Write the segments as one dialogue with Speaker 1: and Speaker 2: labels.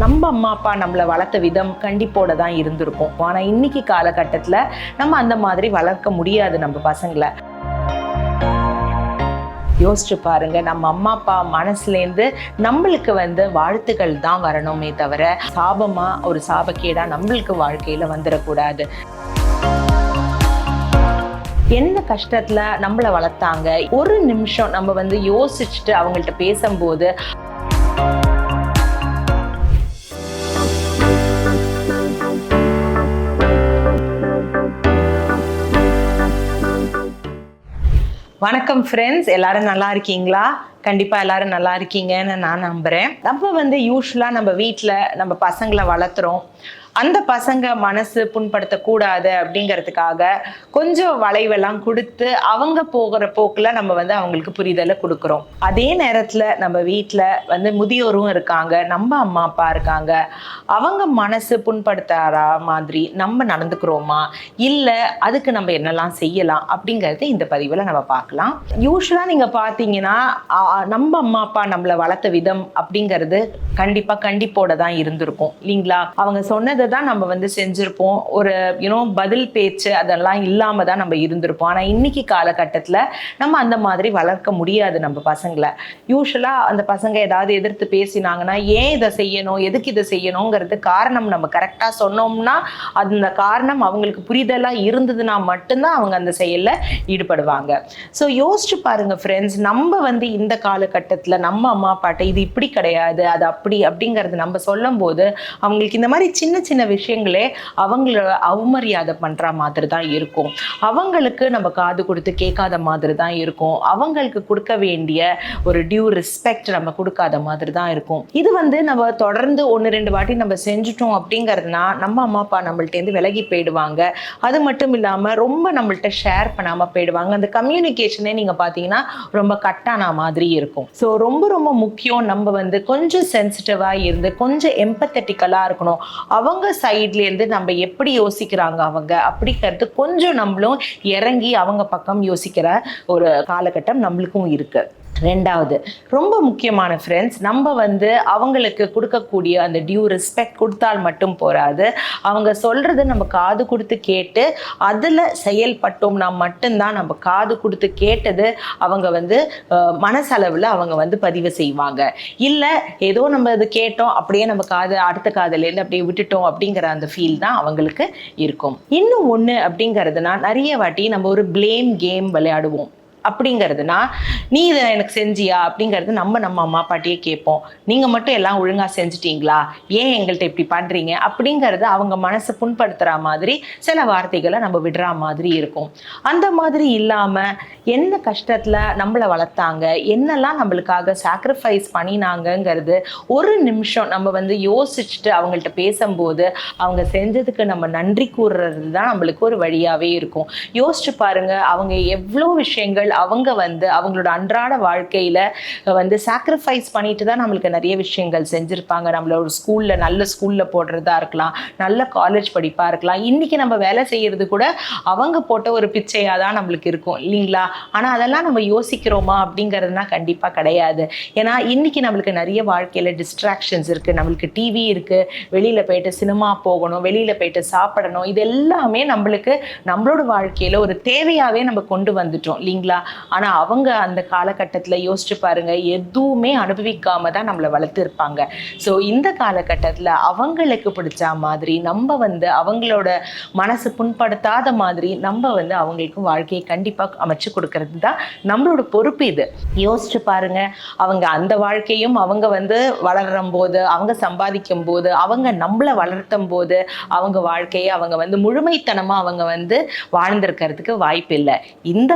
Speaker 1: நம்ம அம்மா அப்பா நம்மளை வளர்த்த விதம் கண்டிப்போட தான் இருந்திருக்கும். ஆனால் இன்னைக்கு காலகட்டத்தில் நம்ம அந்த மாதிரி வளர்க்க முடியாது நம்ம பசங்களை. யோசிச்சு பாருங்க நம்ம அம்மா அப்பா மனசுலேருந்து நம்மளுக்கு வந்து வாழ்த்துக்கள் தான் வரணுமே தவிர சாபமா ஒரு சாபக்கேடா நம்மளுக்கு வாழ்க்கையில வந்துடக்கூடாது என்ன கஷ்டத்துல நம்மளை வளர்த்தாங்க? ஒரு நிமிஷம் நம்ம வந்து யோசிச்சுட்டு அவங்கள்ட்ட பேசும்போது வணக்கம் ஃப்ரெண்ட்ஸ் எல்லாரும் நல்லா இருக்கீங்களா? கண்டிப்பா எல்லாரும் நல்லா இருக்கீங்கன்னு நான் நம்புறேன். நம்ம வந்து யூஸ்வலா நம்ம வீட்டில் நம்ம பசங்களை வளர்த்துறோம். அந்த பசங்க மனசு புண்படுத்தக்கூடாது அப்படிங்கிறதுக்காக கொஞ்சம் வளைவெல்லாம் கொடுத்து அவங்க போகிற போக்கில் நம்ம வந்து அவங்களுக்கு புரிதலை கொடுக்குறோம். அதே நேரத்தில் நம்ம வீட்டில் வந்து முதியோரும் இருக்காங்க நம்ம அம்மா அப்பா இருக்காங்க. அவங்க மனசு புண்படுத்தாரா மாதிரி நம்ம நடந்துக்கிறோமா? இல்லை அதுக்கு நம்ம என்னெல்லாம் செய்யலாம் அப்படிங்கிறது இந்த பதிவில் நம்ம பார்க்கலாம். யூஸ்வலாக நீங்கள் பார்த்தீங்கன்னா நம்ம அம்மா அப்பா நம்மளை வளர்த்த விதம் அப்படிங்கிறது கண்டிப்பாக கண்டிப்போட தான் இருந்திருக்கும். இல்லைங்களா? அவங்க சொன்னதை தான் நம்ம வந்து செஞ்சுருப்போம். ஒரு யூனோ பதில் பேச்சு அதெல்லாம் இல்லாமல் தான் நம்ம இருந்திருப்போம். ஆனால் இன்னைக்கு காலகட்டத்தில் நம்ம அந்த மாதிரி வளர்க்க முடியாது நம்ம பசங்களை. யூஸ்வலாக அந்த பசங்க ஏதாவது எதிர்த்து பேசினாங்கன்னா ஏன் இதை செய்யணும்? எதுக்கு இதை செய்யணுங்கிறது காரணம் நம்ம கரெக்டாக சொன்னோம்னா அந்த காரணம் அவங்களுக்கு புரிதலாக இருந்ததுன்னா மட்டும்தான் அவங்க அந்த செயலில் ஈடுபடுவாங்க. ஸோ யோசிச்சு பாருங்க ஃப்ரெண்ட்ஸ் நம்ம வந்து இந்த காலகட்டத்தில் நம்ம அம்மா அப்பாட்ட இது இப்படி கிடையாது அது அப்படி அப்படிங்கிறது நம்ம சொல்லும்போது அவங்களுக்கு இந்த மாதிரி சின்ன சின்ன விஷயங்களே அவங்கள அவமரியாதை பண்ணுற மாதிரி தான் இருக்கும். அவங்களுக்கு நம்ம காது கொடுத்து கேட்காத மாதிரி தான் இருக்கும். அவங்களுக்கு கொடுக்க வேண்டிய ஒரு டியூ ரெஸ்பெக்ட் நம்ம கொடுக்காத மாதிரி தான் இருக்கும். இது வந்து நம்ம தொடர்ந்து ஒன்று ரெண்டு வாட்டி நம்ம செஞ்சுட்டோம் அப்படிங்கிறதுனா நம்ம அம்மா அப்பா நம்மள்ட்டேருந்து விலகி போயிடுவாங்க. அது மட்டும் இல்லாமல் ரொம்ப நம்மள்ட்ட ஷேர் பண்ணாமல் போயிடுவாங்க. அந்த கம்யூனிகேஷனே நீங்கள் பார்த்தீங்கன்னா ரொம்ப கட்டான மாதிரி இருக்கும். ஸோ ரொம்ப ரொம்ப முக்கியம் நம்ம வந்து கொஞ்சம் சென்சிட்டிவாக இருந்து கொஞ்சம் எம்பத்தட்டிக்கலாக இருக்கணும். அவங்க சைட்லேருந்து நம்ம எப்படி யோசிக்கிறாங்க அவங்க? அப்படிங்கிறது கொஞ்சம் நம்மளும் இறங்கி அவங்க பக்கம் யோசிக்கிற ஒரு காலகட்டம் நம்மளுக்கும் இருக்குது ரெண்டாவது ரொம்ப முக்கியமான ஃப்ரெண்ட்ஸ் நம்ம வந்து அவங்களுக்கு கொடுக்கக்கூடிய அந்த டியூ ரெஸ்பெக்ட் கொடுத்தால் மட்டும் போராது. அவங்க சொல்கிறத நம்ம காது கொடுத்து கேட்டு அதில் செயல்பட்டோம்னா மட்டும்தான் நம்ம காது கொடுத்து கேட்டது அவங்க வந்து மனசளவில் அவங்க வந்து பதிவு செய்வாங்க. இல்லை ஏதோ நம்ம இது கேட்டோம் அப்படியே நம்ம காது அடுத்த காதுலேருந்து அப்படியே விட்டுட்டோம் அப்படிங்கிற அந்த ஃபீல் தான் அவங்களுக்கு இருக்கும். இன்னும் ஒன்று அப்படிங்கிறதுனா நிறைய வாட்டி நம்ம ஒரு ப்ளேம் கேம் விளையாடுவோம். அப்படிங்கிறதுனா நீ இதை எனக்கு செஞ்சியா? அப்படிங்கிறது நம்ம நம்ம அம்மா பாட்டியே கேட்போம். நீங்கள் மட்டும் எல்லாம் ஒழுங்காக செஞ்சிட்டீங்களா? ஏன் எங்கள்கிட்ட இப்படி பண்ணுறீங்க அப்படிங்கிறது அவங்க மனசை புண்படுத்துகிற மாதிரி சில வார்த்தைகளை நம்ம விடுற மாதிரி இருக்கும். அந்த மாதிரி இல்லாமல் என்ன கஷ்டத்தில் நம்மளை வளர்த்தாங்க? என்னெல்லாம் நம்மளுக்காக சாக்ரிஃபைஸ் பண்ணினாங்கங்கிறது ஒரு நிமிஷம் நம்ம வந்து யோசிச்சுட்டு அவங்கள்ட்ட பேசும்போது அவங்க செஞ்சதுக்கு நம்ம நன்றி கூறுறது தான் நம்மளுக்கு ஒரு வழியாகவே இருக்கும். யோசிச்சு பாருங்கள் அவங்க எவ்வளோ விஷயங்கள் அவங்க வந்து அவங்களோட அன்றாட வாழ்க்கையில வந்து சாக்ரிஃபைஸ் பண்ணிட்டு தான் நம்மளுக்கு நிறைய விஷயங்கள் செஞ்சுருப்பாங்க. நம்மளோட ஸ்கூல்ல நல்ல ஸ்கூல்ல போடுறதா இருக்கலாம் நல்ல காலேஜ் படிப்பா இருக்கலாம். இன்னைக்கு நம்ம வேலை செய்யறது கூட அவங்க போட்ட ஒரு பிச்சையா தான் நம்மளுக்கு இருக்கும் இல்லைங்களா? ஆனா அதெல்லாம் நம்ம யோசிக்கிறோமா அப்படிங்கிறதுனா கண்டிப்பா கிடையாது. ஏன்னா இன்னைக்கு நம்மளுக்கு நிறைய வாழ்க்கையில டிஸ்ட்ராக்ஷன்ஸ் இருக்கு. நம்மளுக்கு டிவி இருக்கு. வெளியில போயிட்டு சினிமா போகணும் வெளியில போயிட்டு சாப்பிடணும். இது எல்லாமே நம்மளுக்கு நம்மளோட வாழ்க்கையில ஒரு தேவையாவே நம்ம கொண்டு வந்துட்டோம் இல்லைங்களா? ஆனால் அவங்க அந்த காலகட்டத்தில் யோசிச்சு பாருங்க எதுவுமே அனுபவிக்காம தான் நம்மளை வளர்த்து இருப்பாங்க. ஸோ இந்த காலகட்டத்தில் அவங்களுக்கு பிடிச்ச மாதிரி நம்ம வந்து அவங்களோட மனசு புண்படுத்தாத மாதிரி நம்ம வந்து அவங்களுக்கும் வாழ்க்கையை கண்டிப்பாக அமைச்சு கொடுக்கறது தான் நம்மளோட பொறுப்பு இது. யோசிச்சு பாருங்க அவங்க அந்த வாழ்க்கையும் அவங்க வந்து வளரும் போது அவங்க சம்பாதிக்கும் போது அவங்க நம்மளை வளர்த்தும் போது அவங்க வாழ்க்கையை அவங்க வந்து முழுமைத்தனமாக அவங்க வந்து வாழ்ந்திருக்கிறதுக்கு வாய்ப்பு இல்லை இந்த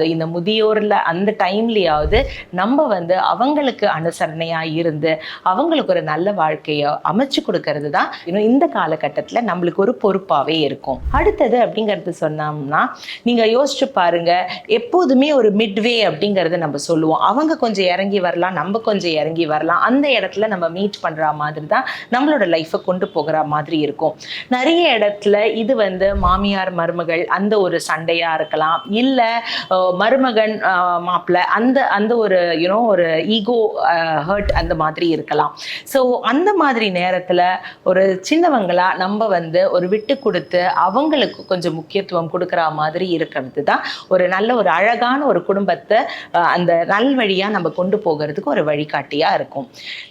Speaker 1: வாழ்க்கையாவது இந்த முதியோர்ல அந்த டைம்லயாவது நம்ம வந்து அவங்களுக்கு அனுசரணையா இருந்து அவங்களுக்கு ஒரு நல்ல வாழ்க்கையை அமைச்சு கொடுக்கறது தான் இன்னும் இந்த காலகட்டத்தில் நம்மளுக்கு ஒரு பொறுப்பாகவே இருக்கும். அடுத்தது அப்படிங்கிறது சொன்னோம்னா நீங்க யோசிச்சு பாருங்க எப்போதுமே ஒரு மிட்வே அப்படிங்கிறது நம்ம சொல்லுவோம். அவங்க கொஞ்சம் இறங்கி வரலாம் நம்ம கொஞ்சம் இறங்கி வரலாம். அந்த இடத்துல நம்ம மீட் பண்ற மாதிரி தான் நம்மளோட லைஃப்பை கொண்டு போகிற மாதிரி இருக்கும். நிறைய இடத்துல இது வந்து மாமியார் மருமகள் அந்த ஒரு சண்டையா இருக்கலாம். இல்லை மருமகன் மாப்பிள்ள அந்த அந்த ஒரு யூனோ ஒரு ஈகோ ஹர்ட் அந்த மாதிரி இருக்கலாம். ஸோ அந்த மாதிரி நேரத்தில் ஒரு சின்னவங்களா நம்ம வந்து ஒரு விட்டு கொடுத்து அவங்களுக்கு கொஞ்சம் முக்கியத்துவம் கொடுக்குற மாதிரி இருக்கிறது தான் ஒரு நல்ல ஒரு அழகான ஒரு குடும்பத்தை அந்த அந்த நல்வழியாக நம்ம கொண்டு போகிறதுக்கு ஒரு வழிகாட்டியாக இருக்கும்.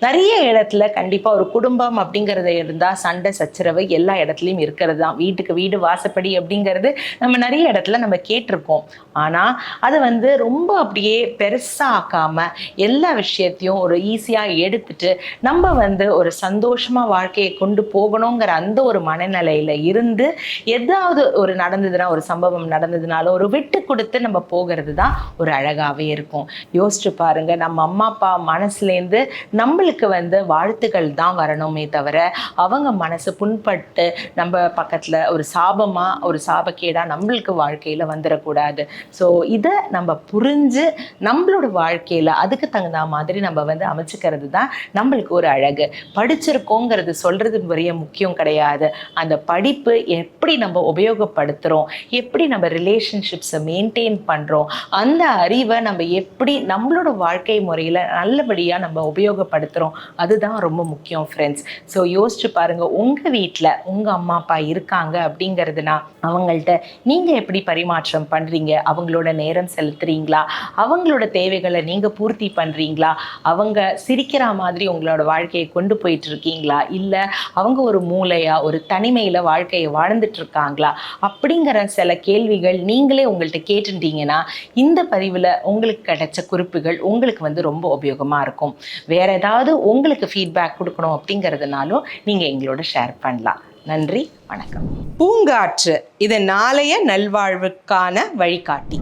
Speaker 1: நிறைய இடத்துல கண்டிப்பாக ஒரு குடும்பம் அப்படிங்கிறத இருந்தால் சண்டை சச்சரவு எல்லா இடத்துலையும் இருக்கிறது தான். வீட்டுக்கு வீடு வாசப்படி அப்படிங்கிறது நம்ம நிறைய இடத்துல நம்ம கேட்டிருக்கோம். ஆனால் அதை வந்து ரொம்ப அப்படியே பெருசாக ஆக்காம எல்லா விஷயத்தையும் ஒரு ஈஸியாக எடுத்துட்டு நம்ம வந்து ஒரு சந்தோஷமா வாழ்க்கையை கொண்டு போகணுங்கிற அந்த ஒரு மனநிலையில இருந்து எதாவது ஒரு நடந்ததுன்னா ஒரு சம்பவம் நடந்ததுனால ஒரு விட்டு கொடுத்து நம்ம போகிறது தான் ஒரு அழகாவே இருக்கும். யோசிச்சு பாருங்க நம்ம அம்மா அப்பா மனசுலேருந்து நம்மளுக்கு வந்து வாழ்த்துக்கள் தான் வரணுமே தவிர அவங்க மனசு புண்பட்டு நம்ம பக்கத்துல ஒரு சாபமா ஒரு சாபக்கேடா நம்மளுக்கு வாழ்க்கையில வந்துடக்கூடாது ஸோ இதை நம்ம புரிஞ்சு நம்மளோட வாழ்க்கையில் அதுக்கு தகுந்த மாதிரி நம்ம வந்து அமைச்சுக்கிறது தான் நம்மளுக்கு ஒரு அழகு. படிச்சிருக்கோங்கிறது சொல்கிறது பெரிய முக்கியம் கிடையாது. அந்த படிப்பு எப்படி நம்ம உபயோகப்படுத்துகிறோம் எப்படி நம்ம ரிலேஷன்ஷிப்ஸை மெயின்டைன் பண்ணுறோம் அந்த அறிவை நம்ம எப்படி நம்மளோட வாழ்க்கை முறையில் நல்லபடியாக நம்ம உபயோகப்படுத்துகிறோம் அதுதான் ரொம்ப முக்கியம் ஃப்ரெண்ட்ஸ் ஸோ யோசிச்சு பாருங்கள் உங்கள் வீட்டில் உங்கள் அம்மா அப்பா இருக்காங்க அப்படிங்கிறதுனா அவங்கள்ட்ட நீங்கள் எப்படி பரிமாற்றம் பண்ணுறீங்க அவங்களோட நேரம் நேரம் செலுத்துறீங்களா? அவங்களோட தேவைகளை நீங்கள் பூர்த்தி பண்ணுறீங்களா அவங்க சிரிக்கிற மாதிரி உங்களோட வாழ்க்கையை கொண்டு போயிட்டு இருக்கீங்களா இல்லை அவங்க ஒரு மூளையாக ஒரு தனிமையில வாழ்க்கையை வாழ்ந்துட்டு இருக்காங்களா அப்படிங்கிற சில கேள்விகள் நீங்களே உங்கள்கிட்ட கேட்டுட்டீங்கன்னா இந்த பதிவில் உங்களுக்கு கிடைச்ச குறிப்புகள் உங்களுக்கு வந்து ரொம்ப உபயோகமா இருக்கும். வேற ஏதாவது உங்களுக்கு ஃபீட்பேக் கொடுக்கணும் அப்படிங்கிறதுனாலும் நீங்கள் எங்களோட ஷேர் பண்ணலாம். நன்றி வணக்கம். பூங்காற்று இது நாளைய நல்வாழ்வுக்கான வழிகாட்டி.